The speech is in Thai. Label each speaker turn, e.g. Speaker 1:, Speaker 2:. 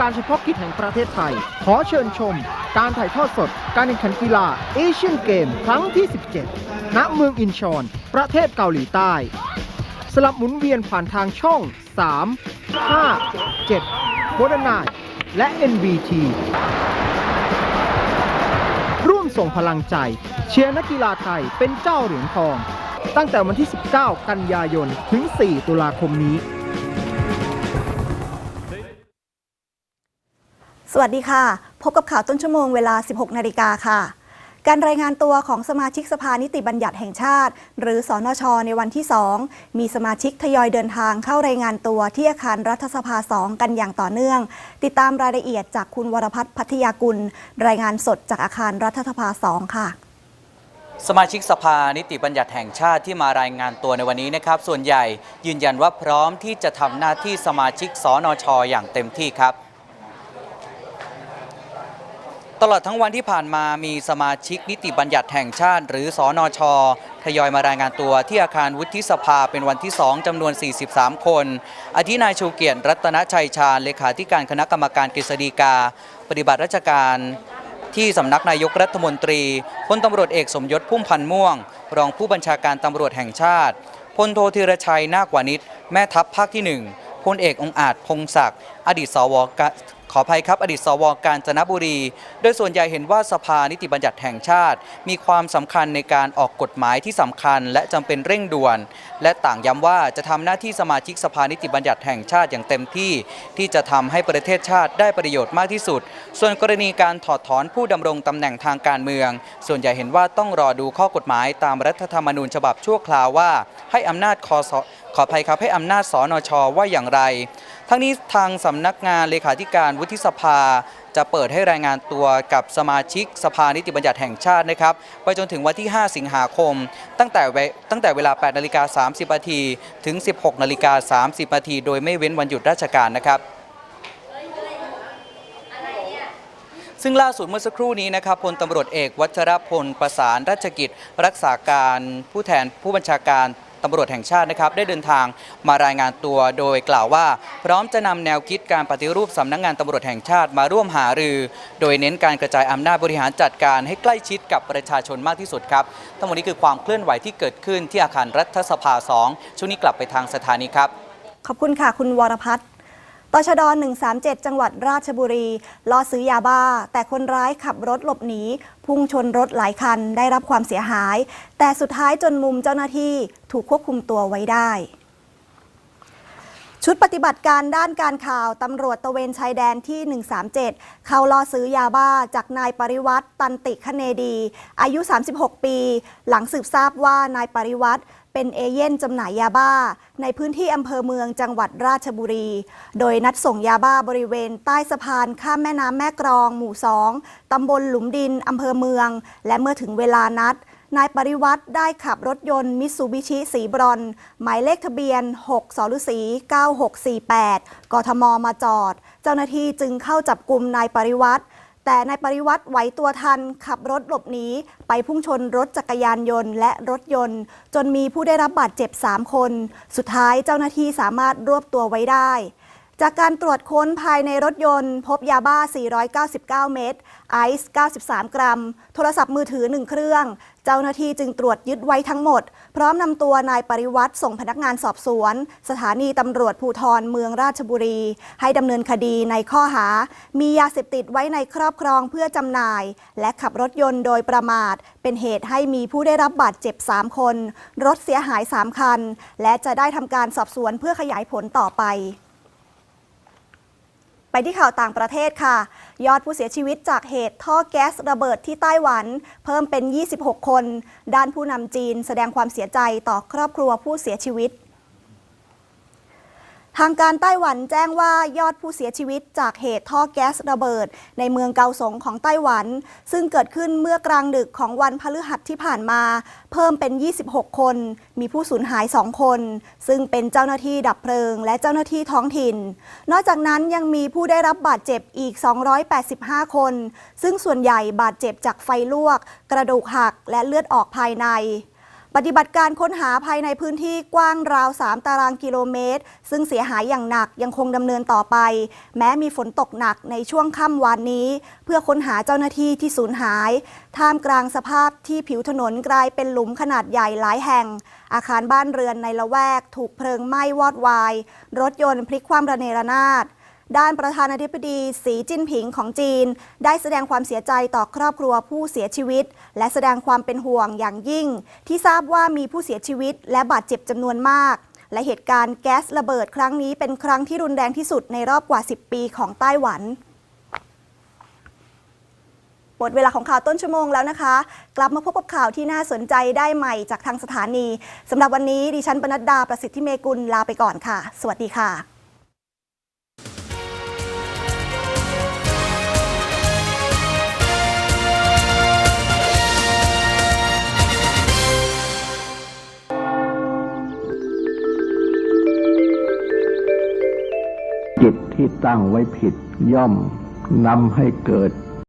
Speaker 1: การเฉพาะกิจแห่งประเทศไทย ขอเชิญชม การถ่ายทอดสด การแข่งขันกีฬาเอเชียนเกมครั้งที่ 17 ณ เมืองอินชอน ประเทศเกาหลีใต้ สลับหมุนเวียนผ่านทางช่อง 3 5 7โบดนายและ NBT ร่วมส่งพลังใจ เชียร์นักกีฬาไทยเป็นเจ้าเหรียญทอง ตั้งแต่วันที่ 19 กันยายน ถึง 4 ตุลาคมนี้
Speaker 2: สวัสดีค่ะ พบกับข่าวต้นชั่วโมงเวลา 16 นาฬิกาค่ะ การรายงานตัวของสมาชิกสภานิติบัญญัติแห่งชาติ หรือสอนช ในวันที่ 2 มีสมาชิกทยอยเดินทางเข้ารายงานตัวที่อาคารรัฐสภา 2 กันอย่างต่อเนื่อง ติดตามรายละเอียดจากคุณวรพัฒน์พัทยากุล รายงานสดจากอาคารรัฐสภา 2 ค่ะ
Speaker 3: สมาชิกสภานิติบัญญัติแห่งชาติที่มารายงานตัวในวันนี้นะครับ ส่วนใหญ่ยืนยันว่าพร้อมที่จะทำหน้าที่สมาชิกสนชอย่างเต็มที่ครับ ตลอดทั้งวันที่ผ่านมามีสมาชิกนิติบัญญัติแห่งชาติ หรือสอนชทยอยมารายงานตัวที่อาคารวุฒิสภาเป็นวันที่ 2จำนวน 43 คนอาทินายชูเกียรติ รัตนชัยชาญเลขาธิการคณะกรรมการกฤษฎีกา ปฏิบัติราชการที่สำนักนายกรัฐมนตรีพลตำรวจเอกสมยศพุ่มพันธ์ม่วง รองผู้บัญชาการตำรวจแห่งชาติพลโทธีรชัยนาควานิชแม่ทัพภาคที่ 1พลเอกองอาจพงศักดิ์อดีตสว ขออภัยครับ อดีตสวกาญจนบุรี โดยส่วนใหญ่เห็นว่าสภานิติบัญญัติแห่งชาติ มีความสำคัญในการออกกฎหมายที่สำคัญ และจำเป็นเร่งด่วน และต่างย้ำว่าจะทำหน้าที่สมาชิกสภานิติบัญญัติแห่งชาติอย่างเต็มที่ ที่จะทำให้ประเทศชาติได้ประโยชน์มากที่สุด ส่วนกรณีการถอดถอนผู้ดำรงตำแหน่งทางการเมือง ส่วนใหญ่เห็นว่าต้องรอดูข้อกฎหมายตามรัฐธรรมนูญฉบับชั่วคราวว่า ให้อำนาจคอสขออภัยครับให้อำนาจสนชว่าอย่างไร ทั้งนี้ทางสำนักงานเลขาธิการวุฒิสภา จะเปิดให้รายงานตัวกับสมาชิกสภานิติบัญญัติแห่งชาตินะครับ ไปจนถึงวันที่ 5 สิงหาคม ตั้งแต่ตั้งแต่เวลา 8 นาฬิกา 30 นาทีถึง 16 นาฬิกา 30 นาทีโดยไม่เว้นวันหยุดราชการนะครับซึ่งล่าสุดเมื่อสักครู่นี้นะครับพลตำรวจเอก วัชรพลประสานราชกิจ รักษาการผู้แทนผู้บัญชาการ ตำรวจแห่งชาตินะครับได้เดินทางมารายงานตัวโดยกล่าวว่า พร้อมจะนำแนวคิดการปฏิรูปสำนักงานตำรวจแห่งชาติมาร่วมหารือ โดยเน้นการกระจายอำนาจบริหารจัดการให้ใกล้ชิดกับประชาชนมากที่สุดครับทั้งหมดนี้คือความเคลื่อนไหวที่เกิดขึ้นที่อาคารรัฐสภา 2 ช่วงนี้กลับไปทางสถานีครับ
Speaker 2: ขอบคุณค่ะคุณวรพัฒน์ ตชด 137 จังหวัดราชบุรีล่อซื้อยาบ้า แต่คนร้ายขับรถหลบหนี พุ่งชนรถหลายคันได้รับความเสียหาย แต่สุดท้ายจนมุมเจ้าหน้าที่ถูกควบคุมตัวไว้ได้ ชุดปฏิบัติการด้านการข่าวตำรวจตะเวนชายแดนที่ 137 เข้าล่อซื้อยาบ้าจากนายปริวัติตันติคเนดี อายุ 36 ปี หลังสืบทราบว่านายปริวัติเป็นเอเย่นจำหน่ายยาบ้า ในพื้นที่อำเภอเมืองจังหวัดราชบุรี โดยนัดส่งยาบ้าบริเวณใต้สะพานข้ามแม่น้ำแม่กรอง หมู่2ตำบลหลุมดินอำเภอเมือง และเมื่อถึงเวลานัด นายปริวัติได้ขับรถยนต์มิตซูบิชิสีบรอน หมายเลขทะเบียน 6สฤษี9648 กทมมาจอด เจ้าหน้าที่จึงเข้าจับกลุ่มนายปริวัติแต่นายปริวัติไหวตัวทันขับรถหลบหนีไปพุ่งชนรถจักรยานยนต์และรถยนต์ จนมีผู้ได้รับบาดเจ็บ 3 คน สุดท้ายเจ้าหน้าที่สามารถรวบตัวไว้ได้ จากการตรวจค้นภายในรถยนต์ พบยาบ้า 499 เม็ด ไอซ์ 93 กรัม โทรศัพท์มือถือ 1 เครื่อง เจ้าหน้าที่จึงตรวจยึดไว้ทั้งหมด พร้อมนำตัวนายปริวัติส่งพนักงานสอบสวน สถานีตำรวจภูทรเมืองราชบุรี ให้ดำเนินคดีในข้อหา มียาเสพติดไว้ในครอบครองเพื่อจำหน่าย และขับรถยนต์โดยประมาท เป็นเหตุให้มีผู้ได้รับบาดเจ็บ 3 คน รถเสียหาย 3 คัน และจะได้ทำการสอบสวนเพื่อขยายผลต่อไป ไปที่ข่าวต่างประเทศค่ะ ยอดผู้เสียชีวิตจากเหตุท่อแก๊สระเบิดที่ไต้หวัน เพิ่มเป็น 26 คน ด้านผู้นำจีนแสดงความเสียใจต่อครอบครัวผู้เสียชีวิต ทางการไต้หวันแจ้งว่ายอดผู้เสียชีวิตจากเหตุท่อแก๊สระเบิด ในเมืองเกาสงของไต้หวัน ซึ่งเกิดขึ้นเมื่อกลางดึกของวันพฤหัสที่ผ่านมา เพิ่มเป็น 26 คน มีผู้สูญหาย 2 คน ซึ่งเป็นเจ้าหน้าที่ดับเพลิง และเจ้าหน้าที่ท้องถิ่น นอกจากนั้นยังมีผู้ได้รับบาดเจ็บอีก 285 คน ซึ่งส่วนใหญ่บาดเจ็บจากไฟลวก กระดูกหักและเลือดออกภายใน ปฏิบัติการค้นหาภายในพื้นที่กว้างราว 3 ตารางกิโลเมตร ซึ่งเสียหายอย่างหนักยังคงดำเนินต่อไป แม้มีฝนตกหนักในช่วงค่ำวานนี้ เพื่อค้นหาเจ้าหน้าที่ที่สูญหาย ท่ามกลางสภาพที่ผิวถนนกลายเป็นหลุมขนาดใหญ่หลายแห่ง อาคารบ้านเรือนในละแวก ถูกเพลิงไหม้วอดวาย รถยนต์พลิกคว่ำระเนระนาด ด้านประธานาธิบดีสีจิ้นผิงของจีน ได้แสดงความเสียใจต่อครอบครัวผู้เสียชีวิต และแสดงความเป็นห่วงอย่างยิ่ง ที่ทราบว่ามีผู้เสียชีวิตและบาดเจ็บจำนวนมาก และเหตุการณ์แก๊สระเบิดครั้งนี้เป็นครั้งที่รุนแรงที่สุดในรอบกว่า 10 ปีของไต้หวันหมดเวลาของข่าวต้นชั่วโมงแล้วนะคะ กลับมาพบกับข่าวที่น่าสนใจได้ใหม่จากทางสถานีสำหรับวันนี้ดิฉันปนัดดาประสิทธิเมกุลลาไปก่อนค่ะ สวัสดีค่ะ
Speaker 4: ที่ตั้งไว้ผิดย่อมนำให้เกิด